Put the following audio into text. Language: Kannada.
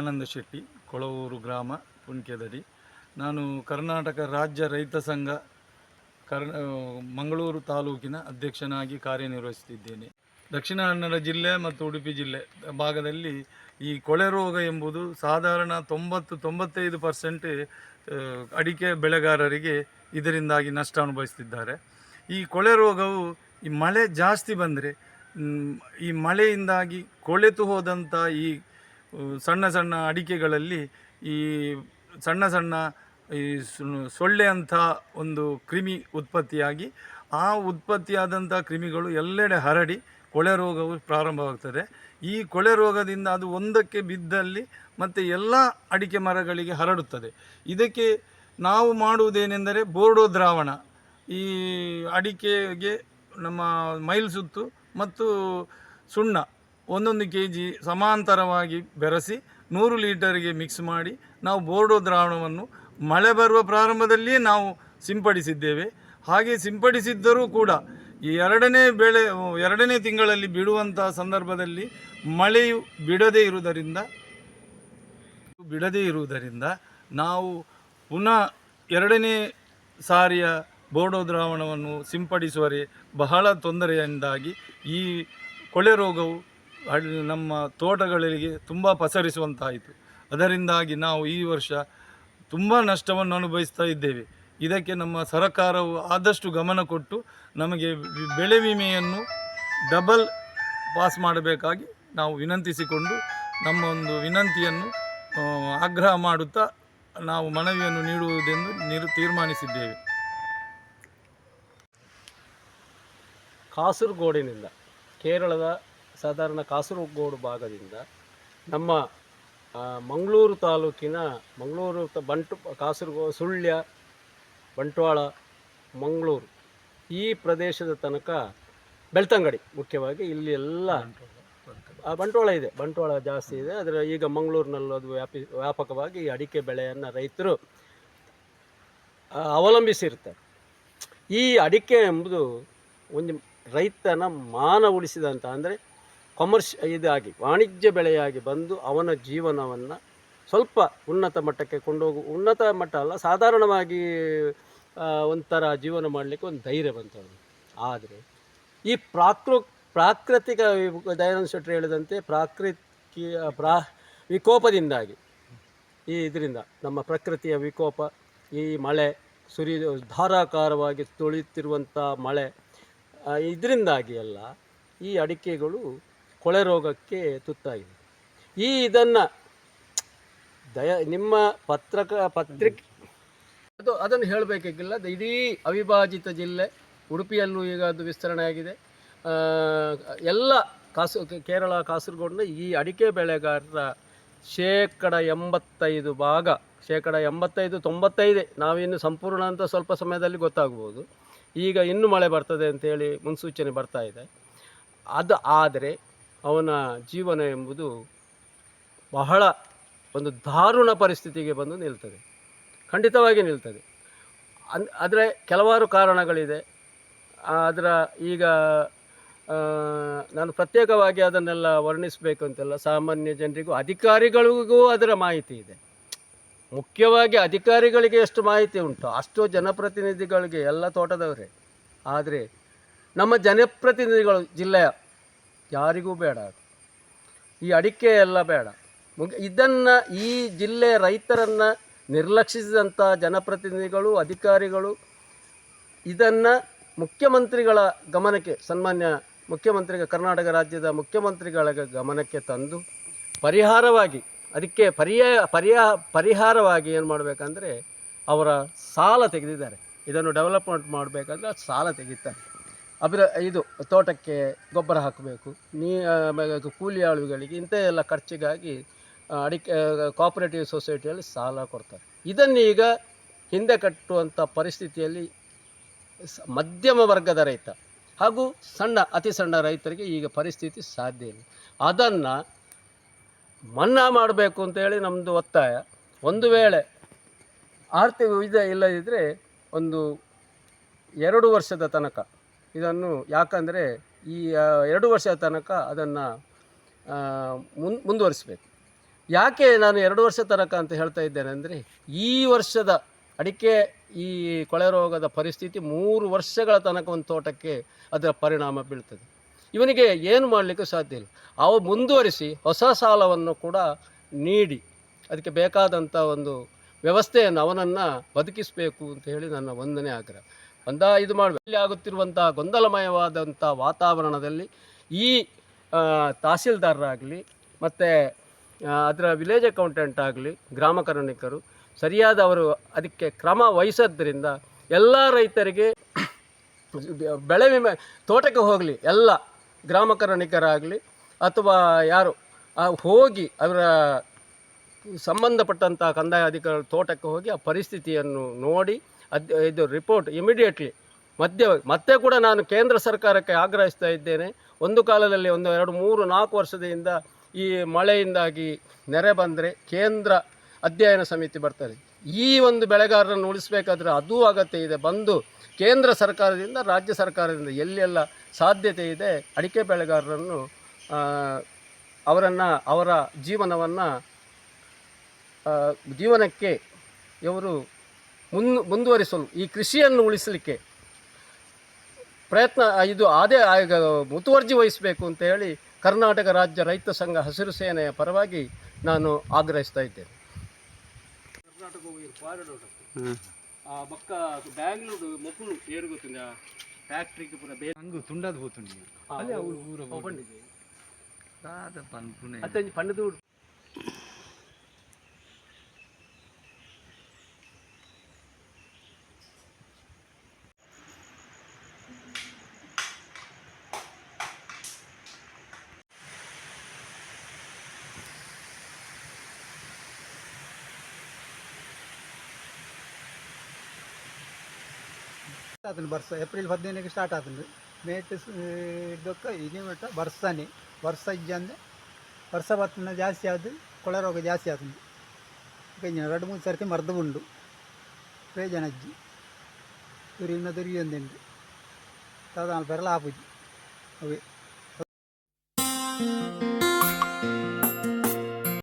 ದಯಾನಂದ ಶೆಟ್ಟಿ, ಕೊಳವೂರು ಗ್ರಾಮ ಪುಣ್ಕೆದಡಿ ನಾನು ಕರ್ನಾಟಕ ರಾಜ್ಯ ರೈತ ಸಂಘ, ಕರ್ ಮಂಗಳೂರು ತಾಲೂಕಿನ ಅಧ್ಯಕ್ಷನಾಗಿ ಕಾರ್ಯನಿರ್ವಹಿಸುತ್ತಿದ್ದೇನೆ. ದಕ್ಷಿಣ ಕನ್ನಡ ಜಿಲ್ಲೆ ಮತ್ತು ಉಡುಪಿ ಜಿಲ್ಲೆ ಭಾಗದಲ್ಲಿ ಈ ಕೊಳೆ ರೋಗ ಎಂಬುದು ಸಾಧಾರಣ ತೊಂಬತ್ತು, ತೊಂಬತ್ತೈದು ಪರ್ಸೆಂಟ್ ಅಡಿಕೆ ಬೆಳೆಗಾರರಿಗೆ ಇದರಿಂದಾಗಿ ನಷ್ಟ ಅನುಭವಿಸ್ತಿದ್ದಾರೆ ಈ ಕೊಳೆ ರೋಗವು ಈ ಮಳೆ ಜಾಸ್ತಿ ಬಂದರೆ ಈ ಮಳೆಯಿಂದಾಗಿ ಕೊಳೆತು ಹೋದಂಥ ಈ ಸಣ್ಣ ಸಣ್ಣ ಅಡಿಕೆಗಳಲ್ಲಿ ಈ ಸಣ್ಣ ಸಣ್ಣ ಈ ಸೊಳ್ಳೆ ಅಂಥ ಒಂದು ಕ್ರಿಮಿ ಉತ್ಪತ್ತಿಯಾಗಿ ಆ ಉತ್ಪತ್ತಿಯಾದಂಥ ಕ್ರಿಮಿಗಳು ಎಲ್ಲೆಡೆ ಹರಡಿ ಕೊಳೆ ರೋಗವು ಪ್ರಾರಂಭವಾಗ್ತದೆ. ಈ ಕೊಳೆ ರೋಗದಿಂದ ಅದು ಒಂದಕ್ಕೆ ಬಿದ್ದಲ್ಲಿ ಮತ್ತು ಎಲ್ಲ ಅಡಿಕೆ ಮರಗಳಿಗೆ ಹರಡುತ್ತದೆ. ಇದಕ್ಕೆ ನಾವು ಮಾಡುವುದೇನೆಂದರೆ ಬೋರ್ಡೋ ದ್ರಾವಣ. ಈ ಅಡಿಕೆಗೆ ನಮ್ಮ ಮೈಲ್ ಸುತ್ತು ಮತ್ತು ಸುಣ್ಣ. ಒಂದೊಂದು ಕೆ ಜಿ ಸಮಾಂತರವಾಗಿ ಬೆರೆಸಿ ನೂರು ಲೀಟರ್ಗೆ ಮಿಕ್ಸ್ ಮಾಡಿ ನಾವು ಬೋರ್ಡೋ ದ್ರಾವಣವನ್ನು ಮಳೆ ಬರುವ ಪ್ರಾರಂಭದಲ್ಲಿಯೇ ನಾವು ಸಿಂಪಡಿಸಿದ್ದೇವೆ. ಹಾಗೆ ಸಿಂಪಡಿಸಿದ್ದರೂ ಕೂಡ ಈ ಎರಡನೇ ಬೆಳೆ ಎರಡನೇ ತಿಂಗಳಲ್ಲಿ ಬಿಡುವಂಥ ಸಂದರ್ಭದಲ್ಲಿ ಮಳೆಯು ಬಿಡದೇ ಇರುವುದರಿಂದ ಬಿಡದೇ ಇರುವುದರಿಂದ ನಾವು ಪುನಃ ಎರಡನೇ ಸಾರಿಯ ಬೋರ್ಡೋ ದ್ರಾವಣವನ್ನು ಸಿಂಪಡಿಸುವರೆ ಬಹಳ ತೊಂದರೆಯಿಂದಾಗಿ ಈ ಕೊಳೆ ರೋಗವು ನಮ್ಮ ತೋಟಗಳಿಗೆ ತುಂಬ ಪಸರಿಸುವಂತಾಯಿತು. ಅದರಿಂದಾಗಿ ನಾವು ಈ ವರ್ಷ ತುಂಬ ನಷ್ಟವನ್ನು ಅನುಭವಿಸ್ತಾ ಇದ್ದೇವೆ. ಇದಕ್ಕೆ ನಮ್ಮ ಸರಕಾರವು ಆದಷ್ಟು ಗಮನ ಕೊಟ್ಟು ನಮಗೆ ಬೆಳೆ ವಿಮೆಯನ್ನು ಡಬಲ್ ಪಾಸ್ ಮಾಡಬೇಕಾಗಿ ನಾವು ವಿನಂತಿಸಿಕೊಂಡು ನಮ್ಮ ಒಂದು ವಿನಂತಿಯನ್ನು ಆಗ್ರಹ ಮಾಡುತ್ತಾ ನಾವು ಮನವಿಯನ್ನು ನೀಡುವುದೆಂದು ನಿರ್ ತೀರ್ಮಾನಿಸಿದ್ದೇವೆ. ಕಾಸರಗೋಡಿನಿಂದ ಕೇರಳದ ಸಾಧಾರಣ ಕಾಸರಗೋಡು ಭಾಗದಿಂದ ನಮ್ಮ ಮಂಗಳೂರು ತಾಲೂಕಿನ ಮಂಗಳೂರು ತ- ಬಂಟು, ಕಾಸರಗೋ, ಸುಳ್ಯ, ಬಂಟ್ವಾಳ, ಮಂಗಳೂರು ಈ ಪ್ರದೇಶದ ತನಕ ಬೆಳ್ತಂಗಡಿ ಮುಖ್ಯವಾಗಿ ಇಲ್ಲಿ ಎಲ್ಲ ಬಂಟ್ವಾಳ ಇದೆ. ಬಂಟ್ವಾಳ ಜಾಸ್ತಿ ಇದೆ. ಅದರ ಈಗ ಮಂಗಳೂರಿನಲ್ಲೂ ಅದು ವ್ಯಾಪಿ, ವ್ಯಾಪಕವಾಗಿ ಅಡಿಕೆ ಬೆಳೆಯನ್ನು ರೈತರು ಅವಲಂಬಿಸಿರ್ತಾರೆ. ಈ ಅಡಿಕೆ ಎಂಬುದು ಒಂದು ರೈತನ ಮಾನ ಉಳಿಸಿದಂಥ ಅಂದರೆ ಕಮರ್ಷ್ ಇದಾಗಿ, ವಾಣಿಜ್ಯ ಬೆಳೆಯಾಗಿ ಬಂದು ಅವನ ಜೀವನವನ್ನು ಸ್ವಲ್ಪ ಉನ್ನತ ಮಟ್ಟಕ್ಕೆ ಕೊಂಡೋಗು, ಉನ್ನತ ಮಟ್ಟ ಅಲ್ಲ, ಸಾಧಾರಣವಾಗಿ ಒಂಥರ ಜೀವನ ಮಾಡಲಿಕ್ಕೆ ಒಂದು ಧೈರ್ಯ ಬಂತು ಆದರೆ, ಈ ಪ್ರಾಕೃ, ಪ್ರಾಕೃತಿಕ ದಯಾನಂದ ಶೆಟ್ಟರು ಹೇಳಿದಂತೆ ಪ್ರಾಕೃತಿ, ಪ್ರಾ, ವಿಕೋಪದಿಂದಾಗಿ ಈ ಇದರಿಂದ ನಮ್ಮ ಪ್ರಕೃತಿಯ ವಿಕೋಪ, ಈ ಮಳೆ ಸುರಿ, ಧಾರಾಕಾರವಾಗಿ ತುಳಿಯುತ್ತಿರುವಂಥ ಮಳೆ ಇದರಿಂದಾಗಿ ಎಲ್ಲ ಈ ಅಡಿಕೆಗಳು ಕೊಳೆ ರೋಗಕ್ಕೆ ತುತ್ತಾಗಿದೆ. ಈ ಇದನ್ನು ದಯ, ನಿಮ್ಮ ಪತ್ರಕ, ಪತ್ರಿಕೆ ಅದು ಅದನ್ನು ಹೇಳಬೇಕಾಗಿಲ್ಲ ಇಡೀ ಅವಿಭಾಜಿತ ಜಿಲ್ಲೆ, ಉಡುಪಿಯಲ್ಲೂ ಈಗ ಅದು ವಿಸ್ತರಣೆ ಆಗಿದೆ. ಎಲ್ಲ ಕಾಸು ಕೇರಳ, ಕಾಸರಗೋಡಿನ ಈ ಅಡಿಕೆ ಬೆಳೆಗಾರರ ಶೇಕಡ ಎಂಬತ್ತೈದು ಭಾಗ, ಶೇಕಡ ಎಂಬತ್ತೈದು, ತೊಂಬತ್ತೈದೇ, ನಾವಿನ್ನು ಸಂಪೂರ್ಣ ಅಂತ ಸ್ವಲ್ಪ ಸಮಯದಲ್ಲಿ ಗೊತ್ತಾಗ್ಬೋದು. ಈಗ ಇನ್ನೂ ಮಳೆ ಬರ್ತದೆ ಅಂತೇಳಿ ಮುನ್ಸೂಚನೆ ಬರ್ತಾ ಇದೆ. ಅದು ಆದರೆ ಅವನ ಜೀವನ ಎಂಬುದು ಬಹಳ ಒಂದು ದಾರುಣ ಪರಿಸ್ಥಿತಿಗೆ ಬಂದು ನಿಲ್ತದೆ. ಖಂಡಿತವಾಗಿ ನಿಲ್ತದೆ. ಅನ್, ಆದರೆ ಕೆಲವಾರು ಕಾರಣಗಳಿದೆ. ಅದರ ಈಗ ನಾನು ಪ್ರತ್ಯೇಕವಾಗಿ ಅದನ್ನೆಲ್ಲ ವರ್ಣಿಸಬೇಕು ಅಂತೆಲ್ಲ ಸಾಮಾನ್ಯ ಜನರಿಗೂ, ಅಧಿಕಾರಿಗಳಿಗೂ ಅದರ ಮಾಹಿತಿ ಇದೆ. ಮುಖ್ಯವಾಗಿ ಅಧಿಕಾರಿಗಳಿಗೆ ಎಷ್ಟು ಮಾಹಿತಿ ಉಂಟು? ಅಷ್ಟು ಜನಪ್ರತಿನಿಧಿಗಳಿಗೆ, ಎಲ್ಲ ತೋಟದವರೇ. ಆದರೆ ನಮ್ಮ ಜನಪ್ರತಿನಿಧಿಗಳು, ಜಿಲ್ಲೆಯ ಯಾರಿಗೂ ಬೇಡ. ಈ ಅಡಿಕೆ ಎಲ್ಲ ಬೇಡ. ಇದನ್ನು ಈ ಜಿಲ್ಲೆ ರೈತರನ್ನು ನಿರ್ಲಕ್ಷಿಸಿದಂಥ ಜನಪ್ರತಿನಿಧಿಗಳು, ಅಧಿಕಾರಿಗಳು, ಇದನ್ನು ಮುಖ್ಯಮಂತ್ರಿಗಳ ಗಮನಕ್ಕೆ, ಸನ್ಮಾನ್ಯ ಮುಖ್ಯಮಂತ್ರಿಗಳ ಕರ್ನಾಟಕ ರಾಜ್ಯದ ಮುಖ್ಯಮಂತ್ರಿಗಳ ಗಮನಕ್ಕೆ ತಂದು ಪರಿಹಾರವಾಗಿ, ಅದಕ್ಕೆ ಪರ್ಯಾಯ ಪರ್ಯಾ, ಪರಿಹಾರವಾಗಿ ಏನು ಮಾಡಬೇಕಂದ್ರೆ ಅವರ ಸಾಲ ತೆಗೆದಿದ್ದಾರೆ. ಇದನ್ನು ಡೆವಲಪ್ಮೆಂಟ್ ಮಾಡಬೇಕಂದ್ರೆ ಸಾಲ ತೆಗಿತಾರೆ. ಅದರ ಇದು ತೋಟಕ್ಕೆ ಗೊಬ್ಬರ ಹಾಕಬೇಕು. ನೀ ಕೂಲಿ ಆಳುಗಳಿಗೆ ಇಂಥ ಎಲ್ಲ ಖರ್ಚಿಗಾಗಿ ಅಡಿಕೆ ಕೋಆಪರೇಟಿವ್ ಸೊಸೈಟಿಯಲ್ಲಿ ಸಾಲ ಕೊಡ್ತಾರೆ. ಇದನ್ನೀಗ ಹಿಂದೆ ಕಟ್ಟುವಂಥ ಪರಿಸ್ಥಿತಿಯಲ್ಲಿ ಮಧ್ಯಮ ವರ್ಗದ ರೈತ ಹಾಗೂ ಸಣ್ಣ, ಅತಿ ಸಣ್ಣ ರೈತರಿಗೆ ಈಗ ಪರಿಸ್ಥಿತಿ ಸಾಧ್ಯ ಇಲ್ಲ. ಅದನ್ನು ಮನ್ನಾ ಮಾಡಬೇಕು ಅಂತೇಳಿ ನಮ್ಮದು ಒತ್ತಾಯ. ಒಂದು ವೇಳೆ ಆರ್ಥಿಕ ವಿಧ ಇಲ್ಲದಿದ್ದರೆ ಒಂದು ಎರಡು ವರ್ಷದ ತನಕ ಇದನ್ನು ಯಾಕಂದರೆ ಈ ಎರಡು ವರ್ಷದ ತನಕ ಅದನ್ನು ಮುನ್, ಮುಂದುವರಿಸಬೇಕು. ಯಾಕೆ ನಾನು ಎರಡು ವರ್ಷ ತನಕ ಅಂತ ಹೇಳ್ತಾ ಇದ್ದೇನೆ ಅಂದರೆ, ಈ ವರ್ಷದ ಅಡಿಕೆ, ಈ ಕೊಳೆ ರೋಗದ ಪರಿಸ್ಥಿತಿ ಮೂರು ವರ್ಷಗಳ ತನಕ ಒಂದು ತೋಟಕ್ಕೆ ಅದರ ಪರಿಣಾಮ ಬೀಳ್ತದೆ. ಇವನಿಗೆ ಏನು ಮಾಡಲಿಕ್ಕೆ ಸಾಧ್ಯ ಇಲ್ಲ. ಅವು ಮುಂದುವರಿಸಿ ಹೊಸ ಸಾಲವನ್ನು ಕೂಡ ನೀಡಿ, ಅದಕ್ಕೆ ಬೇಕಾದಂಥ ಒಂದು ವ್ಯವಸ್ಥೆಯನ್ನು ಅವನನ್ನು ಬದುಕಿಸಬೇಕು ಅಂತ ಹೇಳಿ ನನ್ನ ಒಂದನೇ ಆಗ್ರಹ. ಒಂದ ಇದು ಮಾಡಬೇಕು ಇಲ್ಲಿ ಆಗುತ್ತಿರುವಂಥ ಗೊಂದಲಮಯವಾದಂಥ ವಾತಾವರಣದಲ್ಲಿ ಈ ತಹಸೀಲ್ದಾರರಾಗಲಿ ಮತ್ತು ಅದರ ವಿಲೇಜ್ ಅಕೌಂಟೆಂಟ್ ಆಗಲಿ, ಗ್ರಾಮ ಕರ್ಣಿಕರು ಸರಿಯಾದ ಅವರು ಅದಕ್ಕೆ ಕ್ರಮ ವಹಿಸೋದ್ರಿಂದ ಎಲ್ಲ ರೈತರಿಗೆ ಬೆಳೆ ವಿಮೆ, ತೋಟಕ್ಕೆ ಹೋಗಲಿ, ಎಲ್ಲ ಗ್ರಾಮ ಕರ್ಣಿಕರಾಗಲಿ ಅಥವಾ ಯಾರು ಹೋಗಿ ಅವರ ಸಂಬಂಧಪಟ್ಟಂಥ ಕಂದಾಯ ಅಧಿಕಾರಿ ತೋಟಕ್ಕೆ ಹೋಗಿ ಆ ಪರಿಸ್ಥಿತಿಯನ್ನು ನೋಡಿ ಅದ್, ಇದು ರಿಪೋರ್ಟ್ ಇಮಿಡಿಯೇಟ್ಲಿ ಮಧ್ಯ, ಮತ್ತೆ ಕೂಡ ನಾನು ಕೇಂದ್ರ ಸರ್ಕಾರಕ್ಕೆ ಆಗ್ರಹಿಸ್ತಾ ಇದ್ದೇನೆ. ಒಂದು ಕಾಲದಲ್ಲಿ ಒಂದು ಎರಡು ಮೂರು ನಾಲ್ಕು ವರ್ಷದಿಂದ ಈ ಮಳೆಯಿಂದಾಗಿ ನೆರೆ ಬಂದರೆ ಕೇಂದ್ರ ಅಧ್ಯಯನ ಸಮಿತಿ ಬರ್ತದೆ. ಈ ಒಂದು ಬೆಳೆಗಾರರನ್ನು ಉಳಿಸಬೇಕಾದ್ರೆ ಅದೂ ಅಗತ್ಯ ಇದೆ. ಬಂದು ಕೇಂದ್ರ ಸರ್ಕಾರದಿಂದ, ರಾಜ್ಯ ಸರ್ಕಾರದಿಂದ ಎಲ್ಲೆಲ್ಲ ಸಾಧ್ಯತೆ ಇದೆ, ಅಡಿಕೆ ಬೆಳೆಗಾರರನ್ನು ಅವರನ್ನು, ಅವರ ಜೀವನವನ್ನು ಜೀವನಕ್ಕೆ ಇವರು ಮುನ್ ಮುಂದುವರಿಸಲು ಈ ಕೃಷಿಯನ್ನು ಉಳಿಸಲಿಕ್ಕೆ ಪ್ರಯತ್ನ ಇದು ಅದೇ ಮುತುವರ್ಜಿ ವಹಿಸಬೇಕು ಅಂತ ಹೇಳಿ ಕರ್ನಾಟಕ ರಾಜ್ಯ ರೈತ ಸಂಘ ಹಸಿರು ಸೇನೆಯ ಪರವಾಗಿ ನಾನು ಆಗ್ರಹಿಸ್ತಾ ಇದ್ದೇನೆ. ಕರ್ನಾಟಕ ಬಕ್ಕ ಬ್ಯಾಂಗ್ಳೂರು ಮಕ್ಕಳು ಏರು ಗೊತ್ತಿಲ್ಲ ಫ್ಯಾಕ್ಟ್ರಿಗೆ ಪೂರ ಬೇರೆ ಹಂಗು ತುಂಡಾದ ಹೋತುಂಡಿ ಅಲ್ಲಿ ಅವ್ರು ಊರ ಪಂಡಿಗೆ ದಾದ ಆತನು ಬರ್ಸ, ಏಪ್ರಿಲ್ ಹದಿನೈದಕ್ಕೆ ಸ್ಟಾರ್ಟ್ ಆತನು ಮೇಟ್ ಇದಕ್ಕೆ ಇದು ಮಟ್ಟ ಬರ್ಸಾನೆ. ವರ್ಷ ಇಜ್ಜ ವರ್ಷ ಬತ್ತನ ಜಾಸ್ತಿ ಆತು ಕೊಳೆ ರೋಗ ಜಾಸ್ತಿ ಆತನು ಪೇಜನ ಎರಡು ಮೂರು ಸರ್ತಿ ಮರ್ದು ಉಂಡು. ಪೇಜನ ಅಜ್ಜಿ. ತುರಿನ ತುರಿ ಒಂದುಂಡು ತದ ಬೆರಳ ಆಪುಜಿ ಅವೇ.